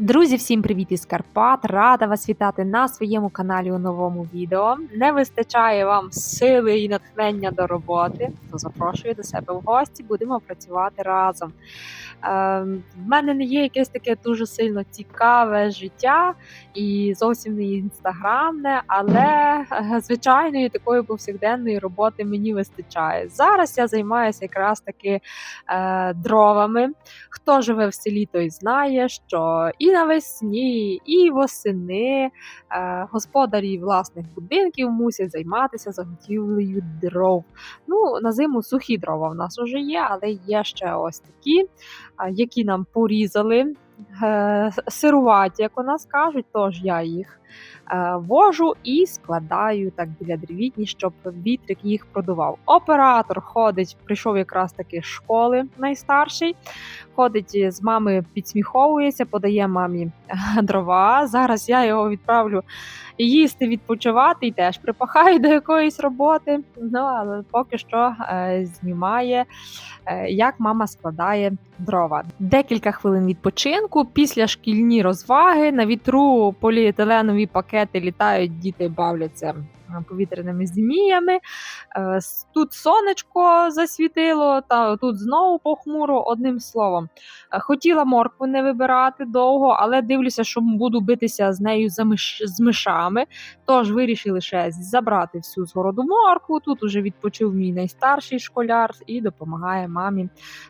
Друзі, всім привіт із Карпат! Рада вас вітати на своєму каналі у новому відео. Не вистачає вам сили і натхнення до роботи, то запрошую до себе в гості, будемо працювати разом. Е, в мене не є якесь таке дуже сильно цікаве життя і зовсім не інстаграмне, але е, звичайної такої повсякденної роботи мені вистачає. Зараз я займаюся якраз таки е, дровами. Хто живе в селі, той знає, що і навесні, і восени е, господарі власних будинків мусять займатися заготівлею дров. Ну, на зиму сухі дрова в нас вже є, але є ще ось такі, е, які нам порізали. е, Сируваті, як у нас кажуть, тож я їх вожу і складаю так біля древітні, щоб вітрик їх продував. Оператор ходить, прийшов якраз таки з школи найстарший, ходить з мами, підсміховується, подає мамі е, дрова. Зараз я його відправлю їсти, відпочивати і теж припахаю до якоїсь роботи. Ну але поки що е, знімає, е, як мама складає дрова. Декілька хвилин відпочинку, після шкільні розваги на вітру поліетиленові пакети літають, діти бавляться. Повітряними зміями. Е, Тут сонечко засвітило, та тут знову похмуро. Одним словом, Е, хотіла моркву не вибирати довго, але дивлюся, що буду битися з нею з мишами. Тож вирішили ще забрати всю згороду моркву. Тут уже відпочив мій найстарший школяр і допомагає мамі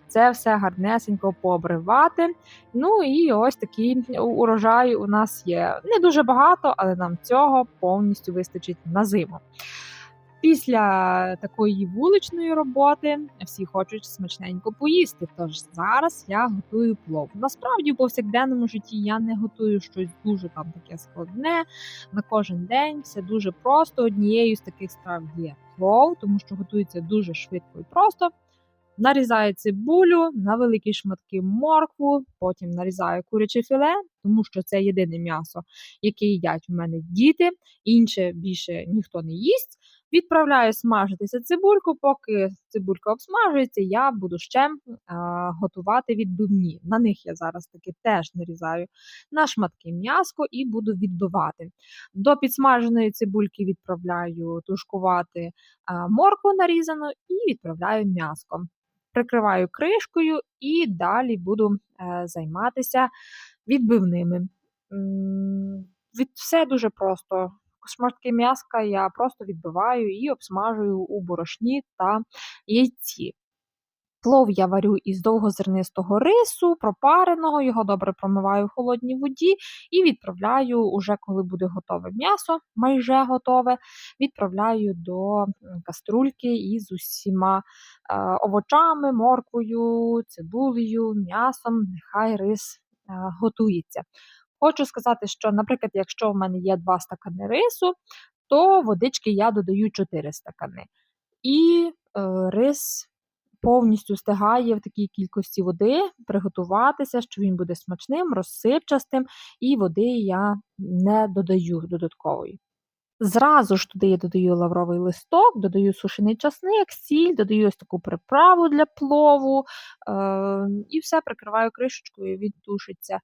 це все гарнесенько пообривати. Ну і ось такий урожай у нас є. Не дуже багато, але нам цього повністю вистачить на зиму. Після такої вуличної роботи всі хочуть смачненько поїсти. Тож зараз я готую плов. Насправді, в повсякденному житті я не готую щось дуже там таке складне на кожен день. Все дуже просто. Однією з таких страв є плов, тому що готується дуже швидко і просто. Нарізаю цибулю на великі шматки моркву, потім нарізаю куряче філе, тому що це єдине м'ясо, яке їдять у мене діти. Інше більше ніхто не їсть. Відправляю смажитися цибульку, поки цибулька обсмажується, я буду ще а, готувати відбивні. На них я зараз таки теж нарізаю на шматки м'яско і буду відбивати. До підсмаженої цибульки відправляю тушкувати а, моркву нарізану і відправляю м'яско. Прикриваю кришкою і далі буду е, займатися відбивними. Від, все дуже просто. Шматки м'яска я просто відбиваю і обсмажую у борошні та яйці. Плов я варю із довгозернистого рису, пропареного, його добре промиваю в холодній воді і відправляю, уже коли буде готове м'ясо, майже готове, відправляю до каструльки із усіма е, овочами, морквою, цибулею, м'ясом. Нехай рис готується. Хочу сказати, що, наприклад, якщо в мене є 2 стакани рису, то водички я додаю 4 стакани. І е, рис повністю стигає в такій кількості води, приготуватися, що він буде смачним, розсипчастим, і води я не додаю додаткової. Зразу ж туди я додаю лавровий листок, додаю сушений часник, сіль, додаю ось таку приправу для плову е, і все прикриваю кришечкою, він тушиться. Е,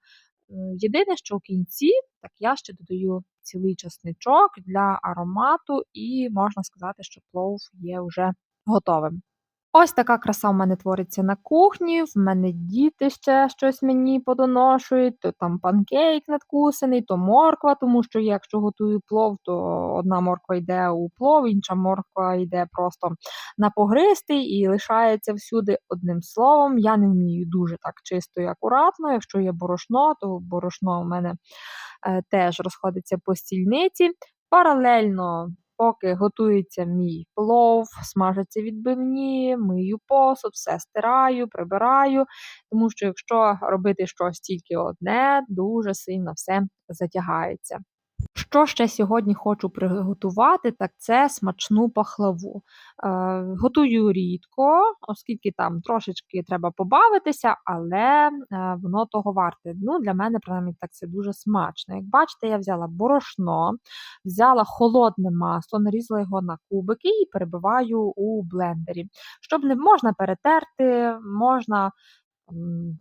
Єдине, що в кінці, так я ще додаю цілий часничок для аромату, і можна сказати, що плов є вже готовим. Ось така краса в мене твориться на кухні. В мене діти ще щось мені подоношують, то там панкейк надкусаний, то морква, тому що якщо готую плов, то одна морква йде у плов, інша морква йде просто на погристий і лишається всюди одним словом. Я не вмію дуже так чисто і акуратно. Якщо є борошно, то борошно у мене е, теж розходиться по стільниці. Паралельно Поки готується мій плов, смажаться відбивні, мию посуд, все стираю, прибираю, тому що якщо робити щось тільки одне, дуже сильно все затягається. Що ще сьогодні хочу приготувати, так це смачну пахлаву. Е, готую рідко, оскільки там трошечки треба побавитися, але е, воно того варте. Ну, для мене, принаймні, так це дуже смачно. Як бачите, я взяла борошно, взяла холодне масло, нарізала його на кубики і перебиваю у блендері. Щоб не можна перетерти, можна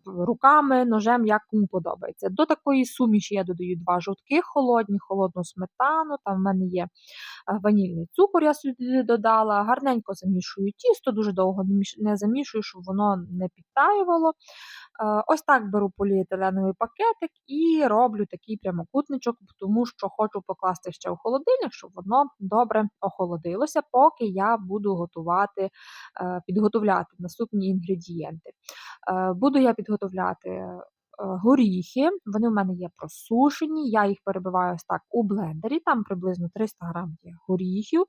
руками, ножем, як кому подобається. До такої суміші я додаю два жовтки холодні, холодну сметану. Там в мене є е, ванільний цукор, я сюди додала. Гарненько замішую тісто, дуже довго не замішую, щоб воно не підтаювало. Е, Ось так беру поліетиленовий пакетик і роблю такий прямокутничок, тому що хочу покласти ще в холодильник, щоб воно добре охолодилося, поки я буду готувати, е, підготовляти наступні інгредієнти. Е, Буду я підготовляти горіхи, вони в мене є просушені, я їх перебиваю ось так у блендері, там приблизно 300 грам є горіхів.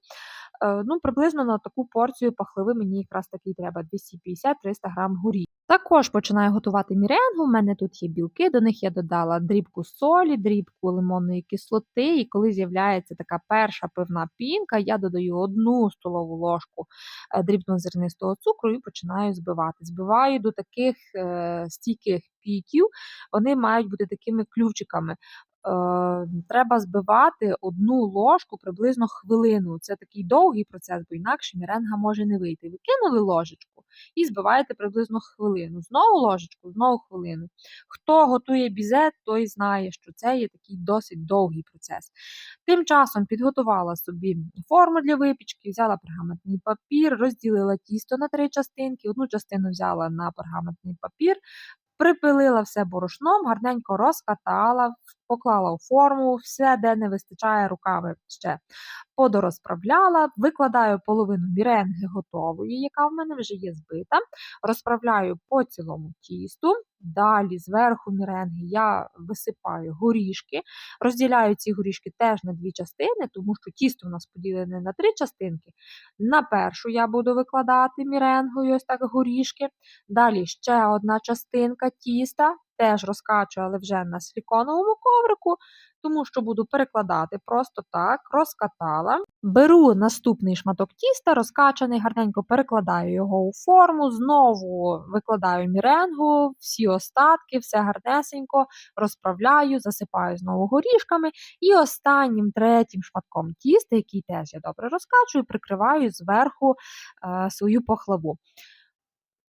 Е, Ну, приблизно на таку порцію пахливи мені якраз такий треба 250-300 грам горіхів. Також починаю готувати міренгу. У мене тут є білки, до них я додала дрібку солі, дрібку лимонної кислоти, і коли з'являється така перша пивна пінка, я додаю одну столову ложку е, дрібнозернистого цукру і починаю збивати. Збиваю до таких е, стійких піків, вони мають бути такими ключиками. Е, треба збивати одну ложку приблизно хвилину. Це такий довгий процес, бо інакше міренга може не вийти. Ви кинули ложечку і збиваєте приблизно хвилину. Знову ложечку, знову хвилину. Хто готує бізе, той знає, що це є такий досить довгий процес. Тим часом підготувала собі форму для випічки, взяла пергаментний папір, розділила тісто на три частинки. Одну частину взяла на пергаментний папір, припилила все борошном, гарненько розкатала, поклала у форму, все, де не вистачає руками ще подорозправляла, викладаю половину міренги готової, яка в мене вже є збита, розправляю по цілому тісту. Далі зверху міренги я висипаю горішки, розділяю ці горішки теж на дві частини, тому що тісто у нас поділене на три частинки. На першу я буду викладати міренгою ось так горішки. Далі ще одна частинка тіста, теж розкачую, але вже на силіконовому коврику, тому що буду перекладати просто так, розкатала. Беру наступний шматок тіста, розкачаний, гарненько перекладаю його у форму, знову викладаю міренгу, всі остатки, все гарнесенько розправляю, засипаю знову горішками. І останнім третім шматком тіста, який теж я добре розкачую, прикриваю зверху е, свою пахлаву.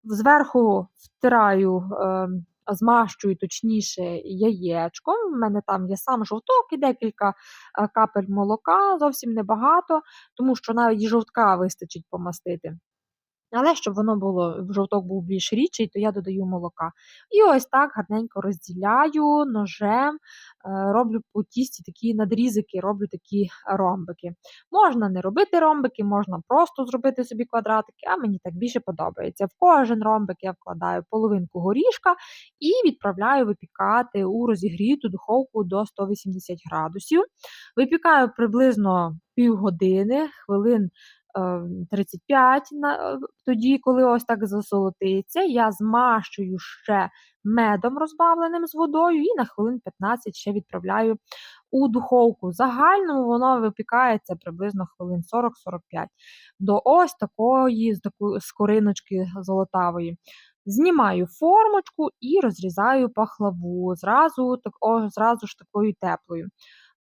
Зверху втираю, е, змащую точніше яєчком. У мене там є сам жовток і декілька е, капель молока, зовсім небагато, тому що навіть і жовтка вистачить помастити. Але щоб воно було, жовток був більш рідший, то я додаю молока. І ось так гарненько розділяю ножем, е, роблю по тісті такі надрізики, роблю такі ромбики. Можна не робити ромбики, можна просто зробити собі квадратики, а мені так більше подобається. В кожен ромбик я вкладаю половинку горішка і відправляю випікати у розігріту духовку до 180 градусів. Випікаю приблизно півгодини, хвилин 35 на, е, тоді, коли ось так засолотиться, я змащую ще медом розбавленим з водою і на хвилин 15 ще відправляю у духовку. Загальному воно випікається приблизно хвилин 40-45 до ось такої скориночки золотавої. Знімаю формочку і розрізаю пахлаву зразу, так, о, зразу ж такою теплою.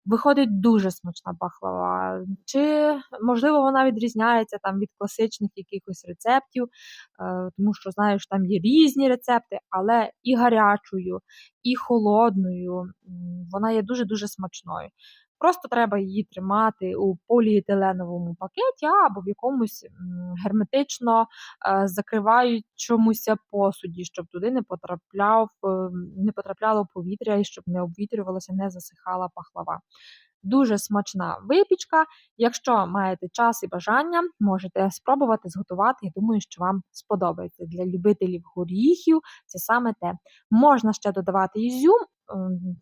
Виходить дуже смачна пахлава. Чи, можливо, вона відрізняється там від класичних якихось рецептів, е, тому що знаю, що там є різні рецепти, але і гарячою, і холодною вона є дуже-дуже смачною. Просто треба її тримати у поліетиленовому пакеті або в якомусь герметично е, закриваючомуся посуді, щоб туди не потрапляв, е, не потрапляло повітря і щоб не обвітрювалося, не засихала пахлава. Дуже смачна випічка. Якщо маєте час і бажання, можете спробувати зготувати. Я думаю, що вам сподобається. Для любителів горіхів це саме те. Можна ще додавати ізюм.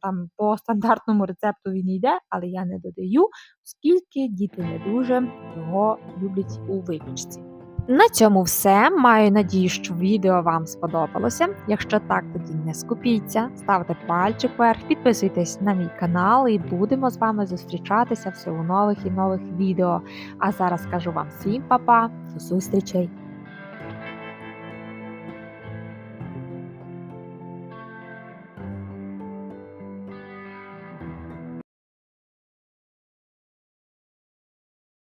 Там по стандартному рецепту він йде, але я не додаю, оскільки діти не дуже його люблять у випічці. На цьому все. Маю надію, що відео вам сподобалося. Якщо так, тоді не скупіться, ставте пальчик вверх, підписуйтесь на мій канал і будемо з вами зустрічатися все у нових і нових відео. А зараз кажу вам всім па-па, до зустрічей!